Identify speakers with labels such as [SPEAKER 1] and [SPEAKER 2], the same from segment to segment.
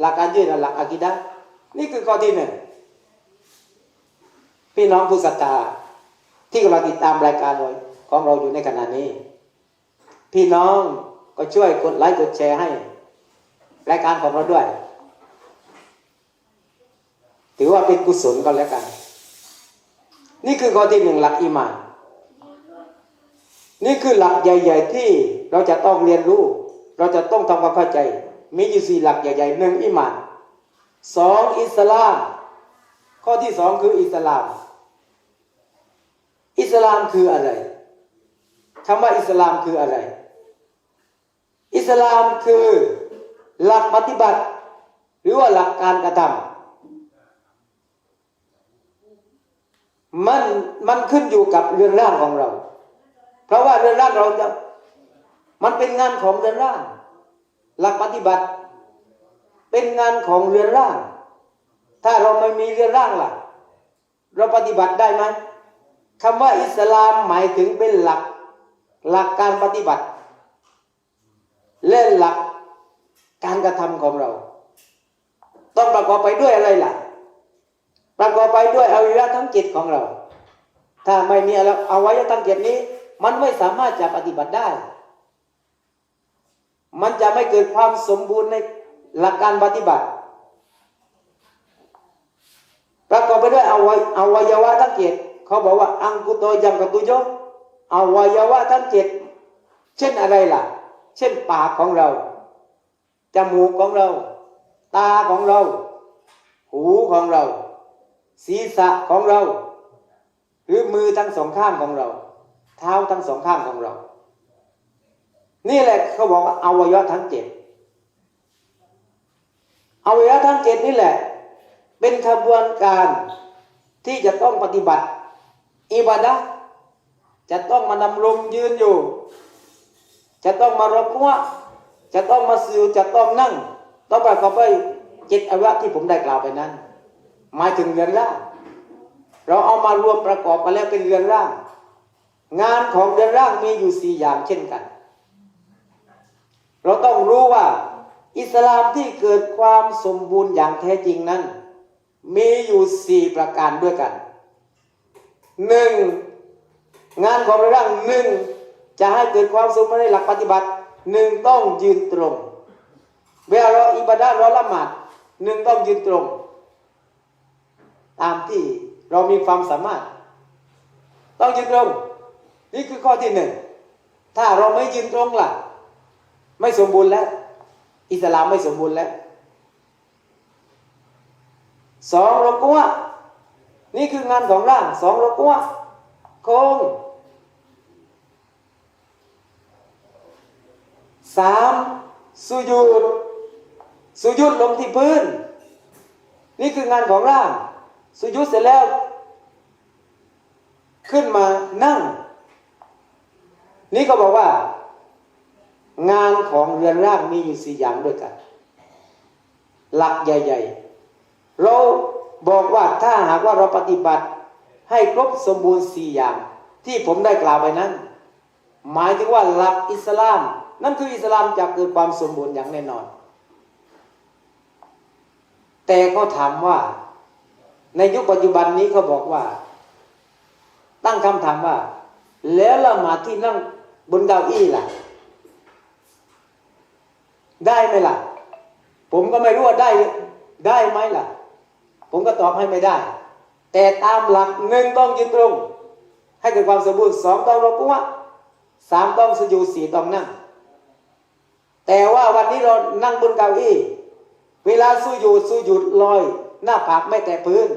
[SPEAKER 1] หลักการยึดหลักอากิดะนี่คือข้อที่หนึ่งพี่น้องผู้ศรัทธาที่กำลังติดตามรายการของเราอยู่ในขณะนี้ พี่น้องก็ช่วยกดไลค์กดแชร์ให้ รายการของเราด้วย ถือว่าเป็นกุศลก็แล้วกัน นี่คือข้อที่หนึ่งหลักอีหมาน นี่คือหลักใหญ่ ๆ ที่เราจะต้องเรียนรู้ เราจะต้องทำความเข้าใจ มีอยู่สี่หลักใหญ่ๆหนึ่งอิมานสองอิสลาม ข้อที่สองคืออิสลาม อิสลามคืออะไรคำว่าอิสลามคืออะไร อิสลามคือหลักปฏิบัติ หรือว่าหลักการกระทำมันมันขึ้นอยู่กับเรือนร่างของเรา เพราะว่าเรือนร่างเราจะมันเป็นงานของเรือนร่าง หลักปฏิบัติ เป็นงานของเรือนร่าง ถ้าเราไม่มีเรือนร่างล่ะ เราปฏิบัติได้ไหมคำว่าอิสลามหมายถึงเป็นหลัก หลักการปฏิบัติ และหลักการกระทำของเรา ต้องประกอบไปด้วยอะไรล่ะ ประกอบไปด้วยอวัยวะทั้งจิตของเรา ถ้าไม่มีอวัยวะทั้งเจ็ดนี้ มันไม่สามารถจะปฏิบัติได้ มันจะไม่เกิดความสมบูรณ์ในหลักการปฏิบัติ ประกอบไปด้วยอวัยอวัยวะทั้งเจ็ดเขาบอกว่า อังกุโตยังกตุโยอวัยวะทั้งเจ็ดเช่นอะไรล่ะ เช่นปากของเราจมูกของเรา ตาของเรา หูของเรา ศีรษะของเรา หรือมือทั้งสองข้างของเรา เท้าทั้งสองข้างของเรา นี่แหละเขาบอกว่าอวัยวะทั้งเจ็ดอวัยวะทั้งเจ็ดนี่แหละ เป็นขบวนการที่จะต้องปฏิบัติอิบาดะห์จะต้องมาดำรงยืนอยู่ จะต้องมารบกัวจะต้องมาสิวจะต้องนั่ง ต้องไประกอบไปเจ็ดอวัยวะที่ผมได้กล่าวไปนั้น หมายถึงเรือนร่างเราเอามารวมประกอบกันแล้วเป็นเรือนร่าง งานของเรือนร่างมีอยู่สี่อย่างเช่นกัน เราต้องรู้ว่า อิสลามที่เกิดความสมบูรณ์อย่างแท้จริงนั้น มีอยู่สี่ประการด้วยกันหนึ่งงานของเราร่างหนึ่งจะให้เกิดความสมบูรณ์ในหลักปฏิบัติหนึ่งต้องยืนตรง เวลาเราอิบาดะห์เราละหมาดหนึ่งต้องยืนตรง ตามที่เรามีความสามารถ ต้องยืนตรง นี่คือข้อที่หนึ่งถ้าเราไม่ยืนตรงล่ะ ไม่สมบูรณ์แล้ว อิสลามไม่สมบูรณ์แล้วสองรกัวนี่คืองานของร่างสองรกัวโคงสามสุยุดสุยุดลงที่พื้น นี่คืองานของร่าง สุยุดเสร็จแล้ว ขึ้นมานั่ง นี่ก็บอกว่า งานของเรือนร่างมีอยู่สี่อย่างด้วยกัน หลักใหญ่ ๆ เราบอกว่าถ้าหากว่าเราปฏิบัติให้ครบสมบูรณ์สี่อย่าง ที่ผมได้กล่าวไปนั้น หมายถึงว่าหลักอิสลาม นั่นคืออิสลามจะเกิดความสมบูรณ์อย่างแน่นอน แต่ก็ถามว่า ในยุคปัจจุบันนี้เขาบอกว่า ตั้งคำถามว่า แล้วละหมาดที่นั่งบนเก้าอี้ล่ะ ได้ไหมล่ะ ผมก็ไม่รู้ว่าได้ได้ไหมล่ะ ผมก็ตอบให้ไม่ได้ แต่ตามหลักหนึ่งต้องยืนตรง ให้เกิดความสมบูรณ์สองต้องรบกวนสามต้องสยูสี่ต้องนั่ง แต่ว่าวันนี้เรานั่งบนเก้าอี้เวลาสู้อยู่สู้หยุดลอย หน้าผากไม่แตะพื้น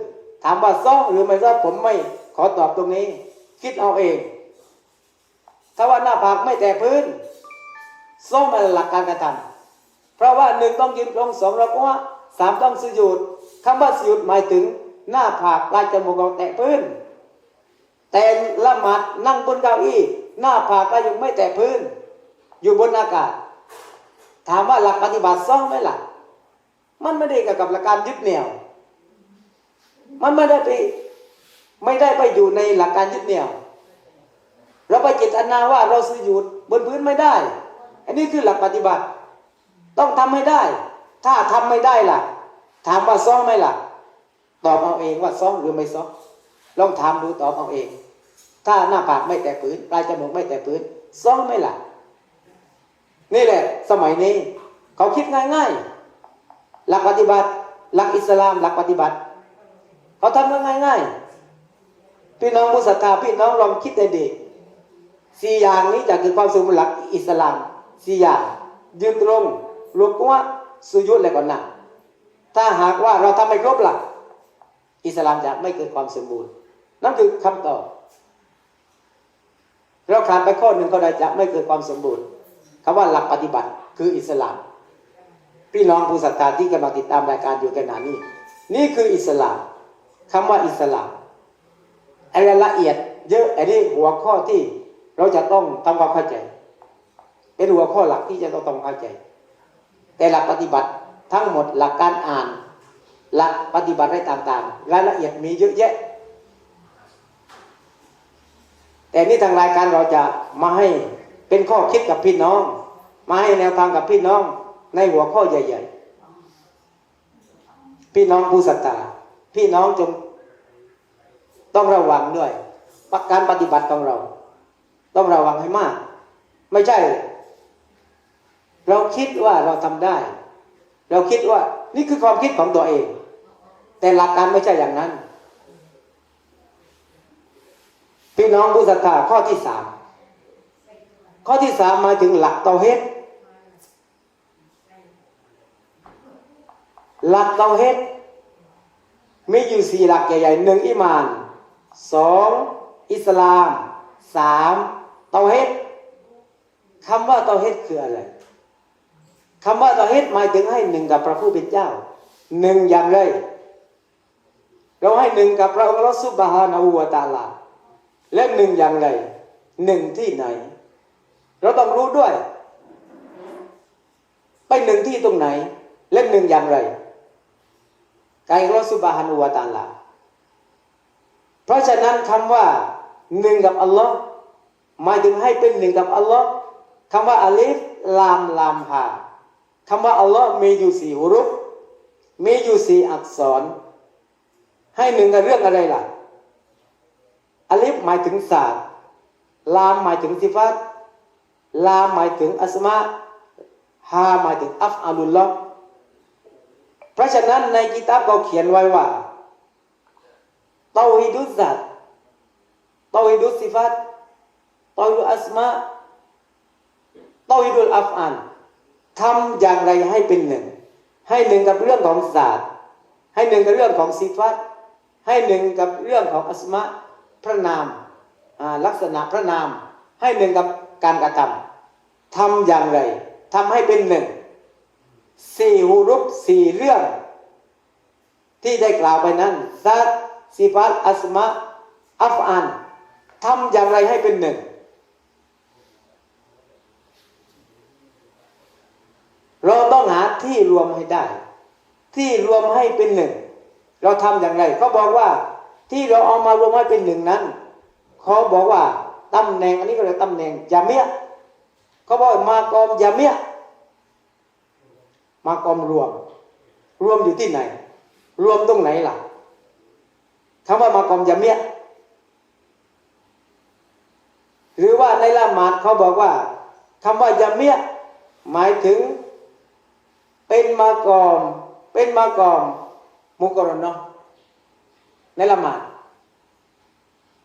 [SPEAKER 1] ถามว่าซ่องหรือไม่ซ่องผมไม่ขอตอบตรงนี้ คิดเอาเอง ถ้าว่าหน้าผากไม่แตะพื้นซ่องมันหลักการกระทำ เพราะว่าหนึ่งต้องยืนตรงสองเราก็ว่าสามต้องสยุดคำว่าสยุดหมายถึงหน้าผากลายจมูกเราแตะพื้น แต่ละหมาดนั่งบนเก้าอี้หน้าผากก็ยังไม่แตะพื้น อยู่บนอากาศ ถามว่าหลักปฏิบัติซ่องไหมล่ะ มันไม่ได้เกี่ยวกับหลักการยึดเหนี่ยว มันไม่ได้ไปไม่ได้ไปอยู่ในหลักการยึดเหนี่ยว เราไปเจตนาว่าเราสยุดบนพื้นไม่ได้ อันนี้คือหลักปฏิบัติ ต้องทำให้ได้ ถ้าทำไม่ได้ล่ะ ถามว่าซ้อมไหมล่ะ ตอบเอาเองว่าซ้อมหรือไม่ซ้อมลองถามดูตอบเอาเอง ถ้าหน้าผากไม่แตะพื้นปลายจมูกไม่แตะพื้นซ้อมไหมล่ะ นี่แหละ สมัยนี้ เขาคิดง่ายๆหลักปฏิบัติ หลักอิสลามหลักปฏิบัติ เขาทำกันง่ายๆพี่น้องผู้ศรัทธาพี่น้องลองคิดดีๆสี่อย่างนี้จะคือความสมบูรณ์หลักอิสลามสี่อย่างยืนตรง รวมกัวสุยุดและก่อนหนักถ้าหากว่าเราทำไม่ครบหลักอิสลามจะไม่เกิดความสมบูรณ์ นั่นคือคำตอบเราขาดไปข้อหนึ่งก็ได้จะไม่เกิดความสมบูรณ์คำว่าหลักปฏิบัติคืออิสลาม พี่น้องผู้ศรัทธาที่กำลังติดตามรายการอยู่ขณะนี้ นี่คืออิสลามคำว่าอิสลามไอ้รละเอียด เยอะอันนี้หัวข้อที่เราจะต้องทำความเข้าใจ เป็นหัวข้อหลักที่จะต้องทำความเข้าใจ แต่หลักปฏิบัติทั้งหมดหลักการอ่าน หลักปฏิบัติอะไรต่างๆ รายละเอียดมีเยอะแยะ แต่นี่ทางรายการเราจะมาให้เป็นข้อคิดกับพี่น้อง มาให้แนวทางกับพี่น้องในหัวข้อใหญ่ ๆ พี่น้องผู้ศรัทธาพี่น้องจงต้องระวังด้วยการปฏิบัติของเรา ต้องระวังให้มาก ไม่ใช่ เราคิดว่าเราทำได้ เราคิดว่านี่คือความคิดของตัวเอง แต่หลักการไม่ใช่อย่างนั้น พี่น้องผู้ศรัทธาข้อที่สามข้อที่สามมาถึงหลักเตาเฮดหลักเตาเฮดมีอยู่สี่หลักใหญ่ๆหนึ่งอิมานสองอิสลามสามเตาเฮดคำว่าเตาเฮดคืออะไร คำว่าเตาเฮดหมายถึงให้หนึ่งกับพระผู้เป็นเจ้า หนึ่งอย่างไรเราให้หนึ่งกับพระองค์ลอสุบฮานาอูวตาลา และหนึ่งอย่างไรหนึ่งที่ไหน เราต้องรู้ด้วย ไปหนึ่งที่ตรงไหน และหนึ่งอย่างไรกายเราสุบฮานุวาตาลา เพราะฉะนั้นคำว่าหนึ่งกับอัลลอฮ์หมายถึงให้เป็นหนึ่งกับอัลลอฮ์คำว่าอาลิฟลามลามฮา คำว่าอัลลอฮ์มีอยู่สี่ฮุรุฟมีอยู่สี่อักษร ให้หนึ่งกับเรื่องอะไรล่ะอาลิฟหมายถึงศาสตร์ลามหมายถึงสิฟัตลามหมายถึงอัสมาฮาหมายถึงอัฟอาลุลลอฮ์เพราะฉะนั้นในกิตาบเขาเขียนไว้ว่าเตาฮิดุสัตเตาฮิดุสิฟัตเตาฮิดุอัสมาเตาฮิดุลอัฟอัน ทำอย่างไรให้เป็นหนึ่ง ให้หนึ่งกับเรื่องของศาสตร์ ให้หนึ่งกับเรื่องของสิฟัตให้หนึ่งกับเรื่องของอสมาพระนามลักษณะพระนาม ให้หนึ่งกับการกระทำทำอย่างไรทำให้เป็นหนึ่งสี่หูรุปสี่เรื่อง ที่ได้กล่าวไปนั้นซัดสิฟัตอัสมาอัฟอันทำอย่างไรให้เป็นหนึ่ง เราต้องหา ที่รวมให้ได้ ที่รวมให้เป็นหนึ่ง เราทำอย่างไรเขาบอกว่าที่เราเอามารวมให้เป็นหนึ่งนั้นเขาบอกว่าตำแหน่งอันนี้ก็เรียกตำแหน่งยาเมียเขาบอกมากอมยาเมียมากอมรวม รวมอยู่ที่ไหน รวมตรงไหนล่ะคำว่ามากอมยาเมียหรือว่าในละหมาดเขาบอกว่าคำว่ายาเมียหมายถึง เป็นมากอม เป็นมากอมมุกรนเนาะในละหมาด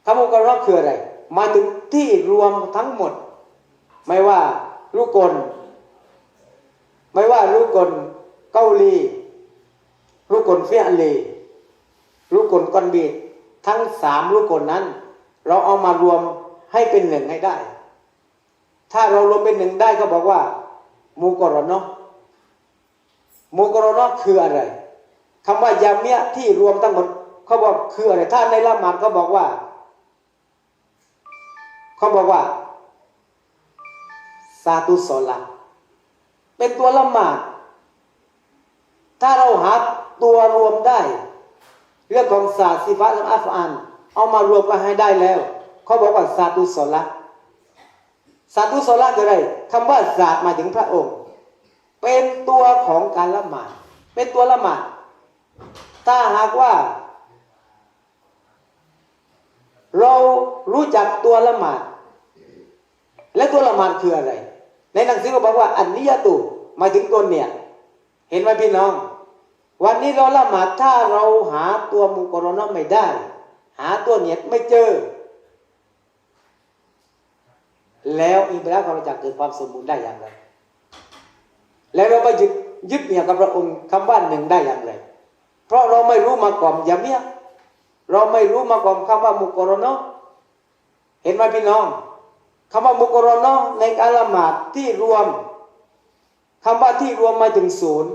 [SPEAKER 1] คำมุกรอบคืออะไร มาถึงที่รวมทั้งหมด ไม่ว่าลูกกล ไม่ว่าลูกกลเกาหลีลูกกลเฟียลีลูกกลกอนบีดทั้งสามลูกกลนั้น เราเอามารวมให้เป็นหนึ่งให้ได้ ถ้าเรารวมเป็นหนึ่งได้ก็บอกว่ามูกรนเนาะ มูกรนเนาะคืออะไรคำว่ายาเมียที่รวมทั้งหมดเขาบอกคืออะไร ถ้าในละหมาดเขาบอกว่าเขาบอกว่าซาตุสอลาเป็นตัวละหมาด ถ้าเราหาตัวรวมได้ เรื่องของศาสตร์สิฟะและอัฟอัน เอามารวมกันให้ได้แล้วเขาบอกว่าซาตุสอลาซาตุสอลาคืออะไรคำว่าศาสตร์มาถึงพระองค์ เป็นตัวของการละหมาด เป็นตัวละหมาด ถ้าหากว่า เรารู้จักตัวละหมาด และตัวละหมาดคืออะไร ในหนังสือก็บอกว่า อันนิยตุหมายถึงตัวเนี่ย เห็นไหมพี่น้อง วันนี้เราละหมาดถ้าเราหาตัวมุกรณะไม่ได้ หาตัวเนียดไม่เจอ แล้วอิบราของเราจะเกิดความสมบูรณ์ได้อย่างไร แล้วเราไปยึดยึดเนี่ยกับพระองค์คำว่าหนึ่งได้อย่างไร เพราะเราไม่รู้มาก่อนยาเมียเราไม่รู้มาก่อนคำว่ามุกรณะเห็นไหมพี่น้องคำว่ามุกรณะในการละหมาดที่รวมคำว่าที่รวมมาถึงศูนย์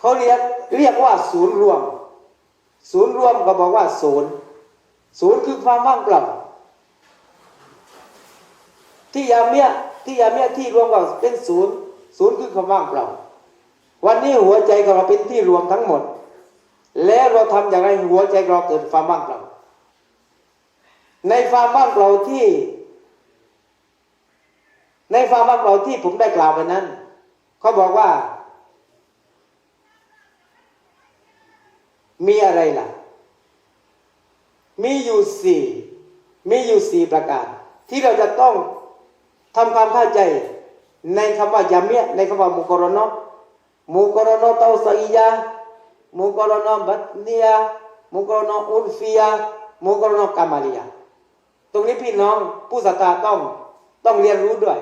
[SPEAKER 1] เขาเรียกเรียกว่าศูนย์รวม ศูนย์รวมก็บอกว่าศูนย์ศูนย์คือความว่างเปล่าที่ยาเมีย ที่ยาเมียที่รวมก็เป็นศูนย์ศูนย์คือความว่างเปล่า วันนี้หัวใจของเราเป็นที่รวมทั้งหมด แล้วเราทำอย่างไรหัวใจเราเกิดความว่างเปล่า ในความว่างเปล่าที่ ในความว่างเปล่าที่ผมได้กล่าวไปนั้นเขาบอกว่า มีอะไรล่ะ มีอยู่สี่มีอยู่สี่ประการ ที่เราจะต้อง ทำความเข้าใจ ในคำว่ายามีในคำว่ามุกรณะมุกรณะเตาสียามุกรณะบัตเนียมุกรณะอุลฟียามุกรณะกามาลียาตรงนี้พี่น้องผู้ศรัทธาต้องต้องเรียนรู้ด้วย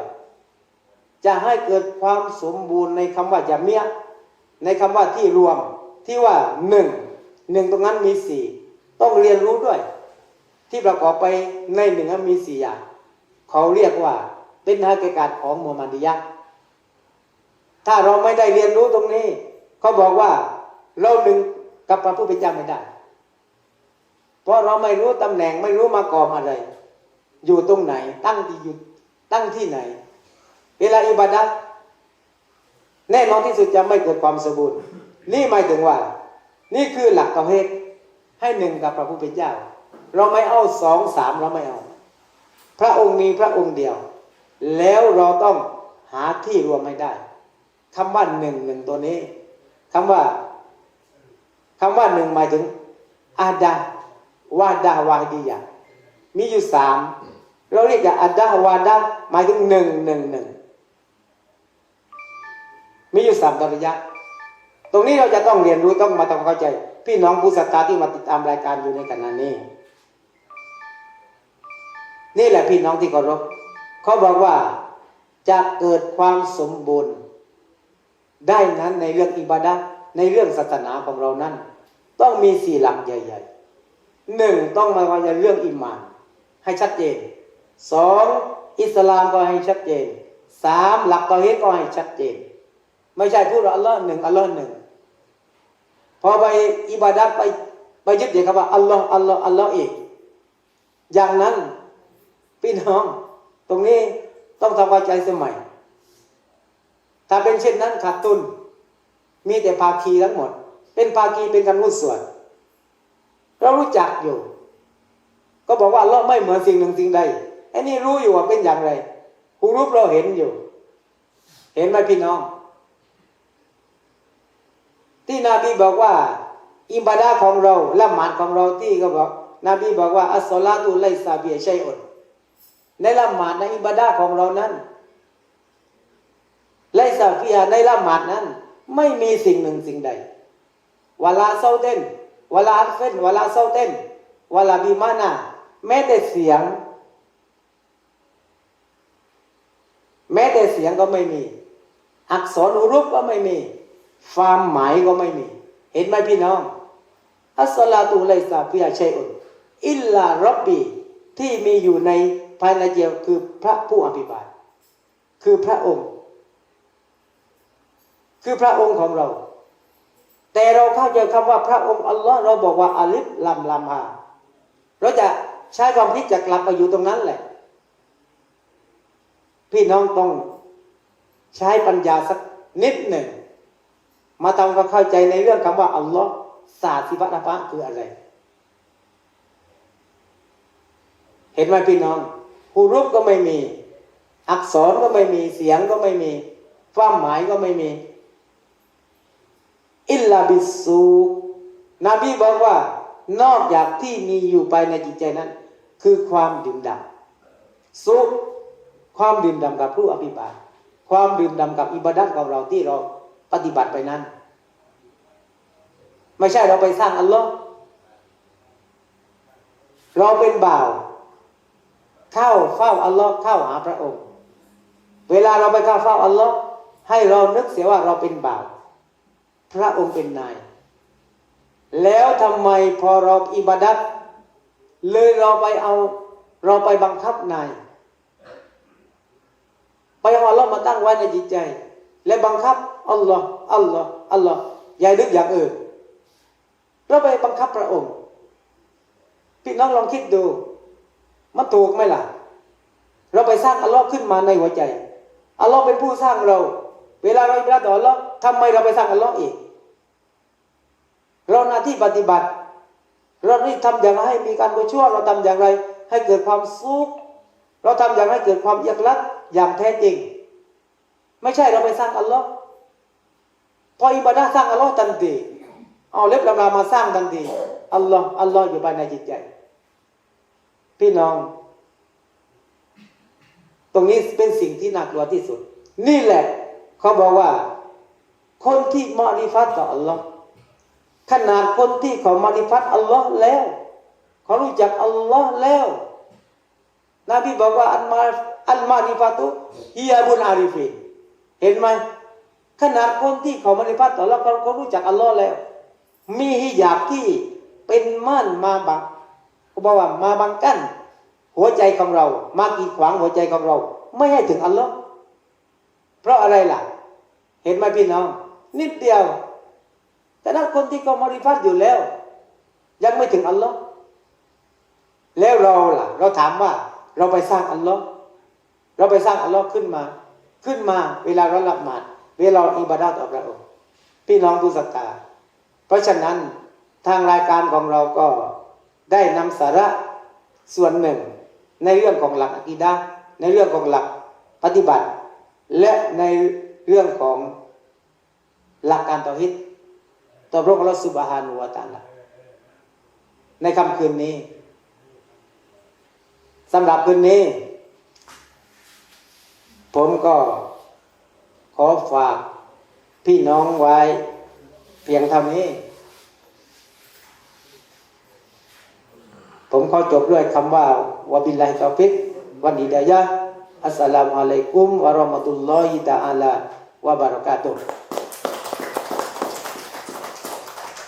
[SPEAKER 1] จะให้เกิดความสมบูรณ์ในคำว่ายามีในคำว่าที่รวมที่ว่าหนึ่งหนึ่งตรงนั้นมีสี่ต้องเรียนรู้ด้วย ที่ประกอบไปในหนึ่งมีสี่อย่างเขาเรียกว่า เป็นฮากิกาตของมูฮัมมัดียะถ้าเราไม่ได้เรียนรู้ตรงนี้เขาบอกว่าเราหนึ่งกับพระผู้เป็นเจ้าไม่ได้ เพราะเราไม่รู้ตำแหน่งไม่รู้มากอมอะไร อยู่ตรงไหน ตั้งที่อยู่ตั้งที่ไหน เวลาอิบาดะแน่นอนที่สุดจะไม่เกิดความสมบูรณ์ นี่หมายถึงว่า นี่คือหลักเกาเหตุให้หนึ่งกับพระผู้เป็นเจ้า เราไม่เอาสองสามเราไม่เอา พระองค์มีพระองค์เดียว แล้วเราต้องหาที่รวมให้ได้คำว่าหนึ่งหนึ่งตัวนี้คำว่าคำว่าหนึ่งหมายถึงอาดาวาดาวาดียามีอยู่สามเราเรียกว่าอาดาวาดาหมายถึงหนึ่งหนึ่งหนึ่งมีอยู่สามตระยะ ตรงนี้เราจะต้องเรียนรู้ต้องมาทำเข้าใจ พี่น้องผู้ศรัทธาที่มาติดตามรายการอยู่ในขณะนี้ นี่แหละพี่น้องที่เคารพ เขาบอกว่าจะเกิดความสมบูรณ์ได้นั้นในเรื่องอิบาดะห์ในเรื่องศาสนาของเรานั้น ต้องมีสี่หลักใหญ่ๆหนึ่งต้องมาว่าเรื่องอิมาน ให้ชัดเจนสองอิสลามก็ให้ชัดเจนสามหลักตาฮีดก็ให้ชัดเจน ไม่ใช่พูดว่าอัลลอฮ์หนึ่งอัลลอฮ์หนึ่งพอไปอิบาดัตไปไปยึดเดียวกับว่าอัลลอฮ์อัลลอฮ์อัลลอฮ์อีก อย่างนั้นพี่น้อง ตรงนี้ต้องทำความใจสมัย ถ้าเป็นเช่นนั้นขาดทุน มีแต่ภาคีทั้งหมด เป็นภาคีเป็นการมุ่ส่วน เรารู้จักอยู่ ก็บอกว่าเราไม่เหมือนสิ่งหนึ่งสิ่งใดไอ้นี่รู้อยู่ว่าเป็นอย่างไรหูรูปเราเห็นอยู่ เห็นไหมพี่น้อง ที่นบีบอกว่า อิบาดาของเราละหมาดของเราที่ก็บอก นบีบอกว่าอัสซอลาตุไลซาเบียชัยอุน ในละหมาดในอิบาดาของเรานั้นไลซาเฟียในละหมาดนั้น ไม่มีสิ่งหนึ่งสิ่งใดวลาเศร้าเต้นวลาอัลเฟนวลาเศร้าเต้นวลาบีมานาแม้แต่เสียง แม้แต่เสียงก็ไม่มี อักษรอุรุปก็ไม่มีความหมายก็ไม่มี เห็นไหมพี่น้อง อัสลาตุไลซาฟิยาชัยอุนอิลลารับบีที่มีอยู่ใน ภายในเจียวคือพระผู้อภิบาล คือพระองค์ คือพระองค์ของเรา แต่เราเข้าใจคำว่าพระองค์อัลลอฮ์เราบอกว่าอาลิฟลัมลัมฮาเราจะใช้ความคิดจะกลับไปอยู่ตรงนั้นแหละ พี่น้องต้องใช้ปัญญาสักนิดหนึ่ง มาทำความเข้าใจในเรื่องคำว่าอัลลอฮ์ศาสิบะนภะคืออะไร เห็นไหมพี่น้อง ฮูรุปก็ไม่มี อักษรก็ไม่มีเสียงก็ไม่มี ความหมายก็ไม่มี อิลลาบิสซูนบีบอกว่า นอกจากที่มีอยู่ภายในจิตใจนั้น คือความดื่มดำสุขความดื่มดำกับผู้อภิบาลความดื่มดำกับอิบาดัตของเราที่เราปฏิบัติไปนั้น ไม่ใช่เราไปสร้างอัลลอฮ์เราเป็นบ่าว เข้าเฝ้าอัลลอฮ์เข้าหาพระองค์ เวลาเราไปเข้าเฝ้าอัลลอฮ์ให้เรานึกเสียว่าเราเป็นบ่าวพระองค์เป็นนาย แล้วทำไมพอเราอิบาดัตเลยเราไปเอา เราไปบังคับนาย ไปเอาอัลลอฮ์มาตั้งไว้ในจิตใจ และบังคับอัลลอฮ์อัลลอฮ์อัลลอฮ์อย่านึกอย่างอื่นเราไปบังคับพระองค์พี่น้องลองคิดดู มันถูกไหมล่ะ เราไปสร้างอัลลอฮ์ขึ้นมาในหัวใจ อัลลอฮ์เป็นผู้สร้างเรา เวลาเราอิบราต่ออัลลอฮ์ทำไมเราไปสร้างอัลลอฮ์อีก เราหน้าที่ปฏิบัติ เรานี่ทำอย่างไรให้มีการกุชั่วเราทำอย่างไร ให้เกิดความสุข เราทำอย่างไรให้เกิดความยักลัดอย่างแท้จริง ไม่ใช่เราไปสร้างอัลลอฮ์พออิบาดะสร้างอัลลอฮ์ทันทีเอาเล็บลำลามาสร้างทันทีอัลลอฮ์อัลลอฮ์อยู่ภายในจิตใจ พี่น้อง ตรงนี้เป็นสิ่งที่น่ากลัวที่สุด นี่แหละเขาบอกว่า คนที่มาริฟัตต่ออัลลอฮ์ขนาดคนที่เขามาริฟัตอัลลอฮ์แล้วเขารู้จักอัลลอฮ์แล้วนบีบอกว่าอันมาอันมาริฟัตุฮิยาบุนอาริฟินเห็นไหมขนาดคนที่เขามาริฟัตต่ออัลลอฮ์เขาเขารู้จักอัลลอฮ์แล้ว มีฮิญาบที่เป็นม่านมาบัง บอกว่ามาบังกั้นหัวใจของเรา มากีดขวางหัวใจของเรา ไม่ให้ถึงอัลลอฮ์เพราะอะไรล่ะ เห็นไหมพี่น้อง นิดเดียว แต่นั้นคนที่เขามาริฟัตอยู่แล้ว ยังไม่ถึงอัลลอฮ์แล้วเราล่ะ เราถามว่าเราไปสร้างอัลลอฮ์เราไปสร้างอัลลอฮ์ขึ้นมา ขึ้นมาเวลาเราละหมาดเวลาเราอิบาดาต่อพระองค์พี่น้องผู้ศรัทธาเพราะฉะนั้นทางรายการของเราก็ ได้นำสาระส่วนหนึ่ง ในเรื่องของหลักอะกีดะในเรื่องของหลักปฏิบัติ และในเรื่องของหลักการต่อฮิตต่อพระองค์ลสุบฮานุวะตาลในค่ำคืนนี้สำหรับคืนนี้ ผมก็ขอฝากพี่น้องไว้เพียงเท่านี้ ผมขอจบด้วยคำว่าวบิลลาฮิตอฟิกวันดีดายะอัสสลามุอะลัยกุมวะราะมะตุลลอฮิตะอาลาวะบารากาตุ